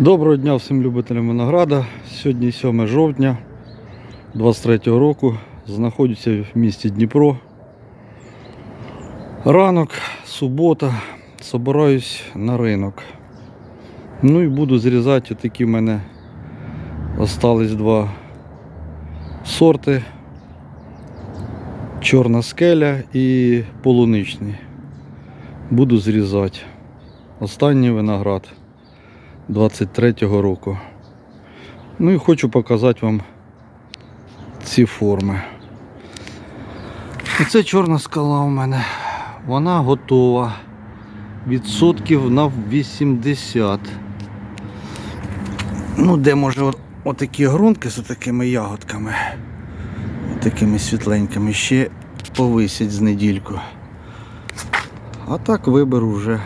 Доброго дня всім любителям винограда. Сьогодні 7 жовтня 23 року. Знаходжуся в місті Дніпро. Ранок, субота. Собираюсь на ринок. Ну і буду зрізати такі в мене остались два сорти. Чорна скеля і полуничний. Буду зрізати. Останній виноград. 23-го року. Ну і хочу показати вам ці форми. Оце чорна скала у мене. Вона готова. Відсотків на 80. Ну, де може отакі грунки з такими ягодками. Такими світленькими. Ще повисять з недільку. А так виберу вже.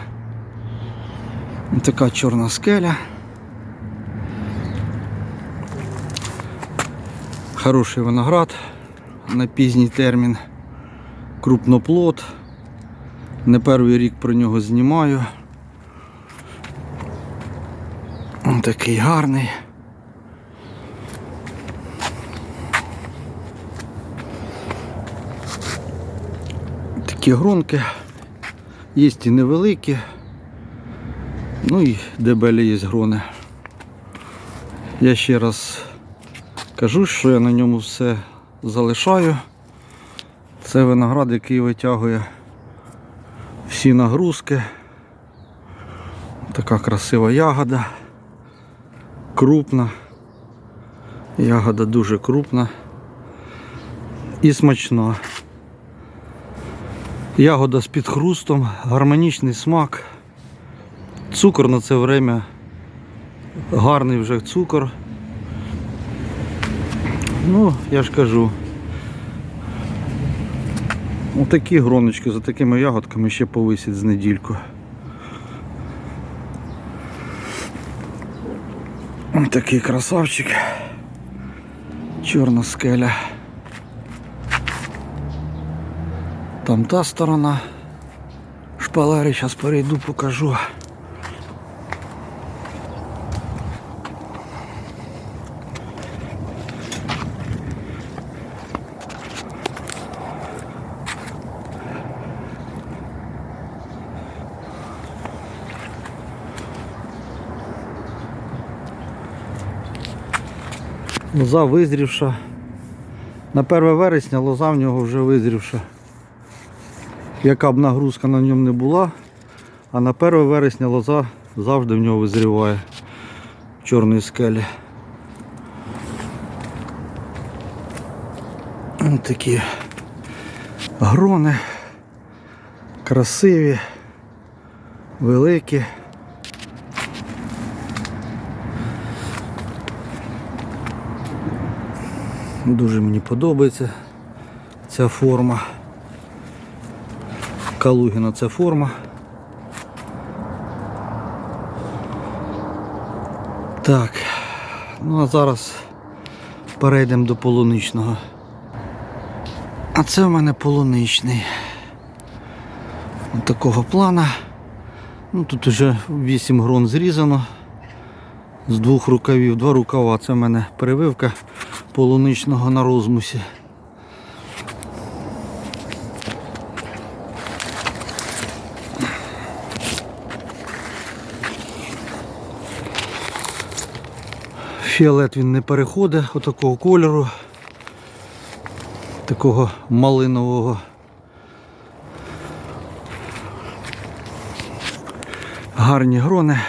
Така чорна скеля. Хороший виноград на пізній термін. Крупноплод. Не перший рік про нього знімаю. Такий гарний. Такі гронки. Є і невеликі. Ну і дебелі є грони. Я ще раз кажу, що я на ньому все залишаю. Це виноград, який витягує всі нагрузки. Така красива ягода. Крупна. Ягода дуже крупна і смачна. Ягода з підхрустом, гармонічний смак. Цукор на це время гарний вже цукор. Ну, я ж кажу. Отакі гроночки за такими ягодками ще повисять з недільку. Такий красавчик. Чорна скеля. Там та сторона. Шпалери, зараз перейду, покажу. Лоза визрівша. На 1 вересня лоза в нього вже визрівша. Яка б нагрузка на ньому не була, а на 1 вересня лоза завжди в нього визріває в чорній скелі. Ось такі грони, красиві, великі. Дуже мені подобається ця форма. Калугіна це форма. Так, ну а зараз перейдемо до полуничного. А це в мене полуничний. Ось такого плана. Ну тут вже 8 грон зрізано. З двох рукавів, два рукава. Це в мене перевивка полуничного на розмусі. Фіолет він не переходить отакого кольору, такого малинового. Гарні грони,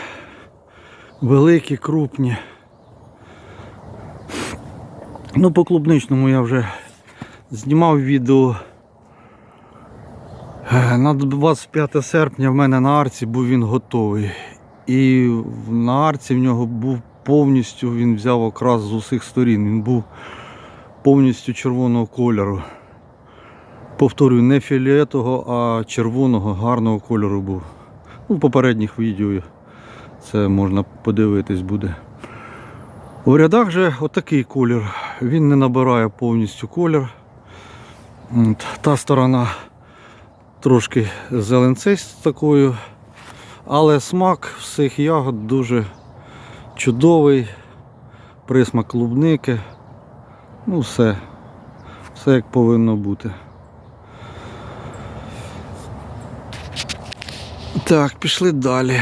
великі, крупні. Ну, по клубничному я вже знімав відео. Е, На 25 серпня в мене на арці був він готовий. І на арці в нього був повністю, він взяв окрас з усіх сторін. Він був повністю червоного кольору. Повторюю, не фіолетового, а червоного, гарного кольору був. Ну, в попередніх відео це можна подивитись буде. У рядах же отакий колір. Він не набирає повністю колір. Та сторона трошки зеленцей з такою, але смак всіх ягод дуже чудовий, присмак клубники. Ну, все. Все як повинно бути. Так, пішли далі.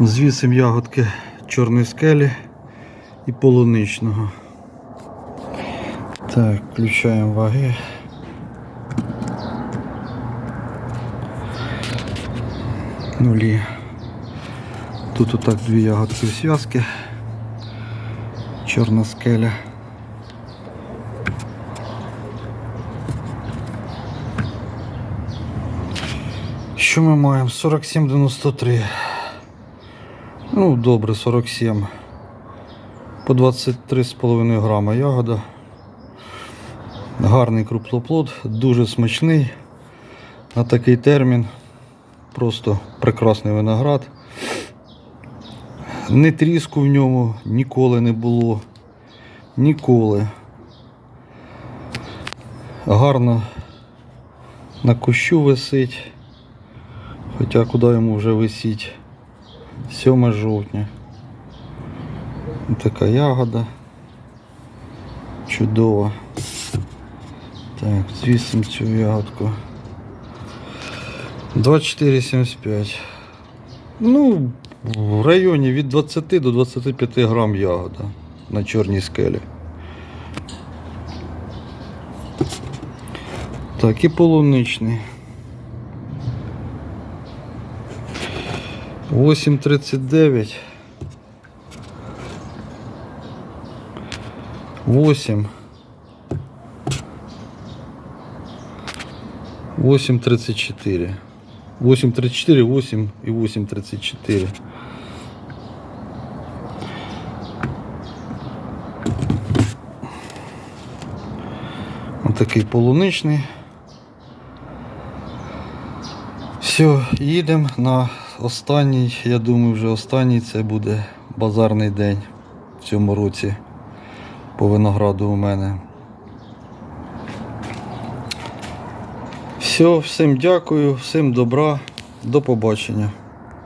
Звісимо ягодки чорної скелі і полуничного. Так, включаємо ваги. Нулі. Тут отак дві ягодки зв'язки. Чорна скеля. Що ми маємо? 47,93. Ну, добре, 47. По 23,5 грама ягода. Гарний круплоплод, дуже смачний. На такий термін. Просто прекрасний виноград. Ні тріску в ньому ніколи не було. Ніколи. Гарно на кущу висить. Хоча куди йому вже висіть? 7 жовтня. Така ягода. Чудова. Так, звісимо цю ягодку. 24,75. Ну, в районі від 20 до 25 грам ягода на чорній скелі. Так, і полуничний. 8,39. 8. 8,34. 8,34, 8 и 8,34. Ось такий полуничний. Все, їдемо на останній, я думаю, вже останній це буде базарний день в цьому році по винограду у мене. Все, всім дякую, всім добра, до побачення.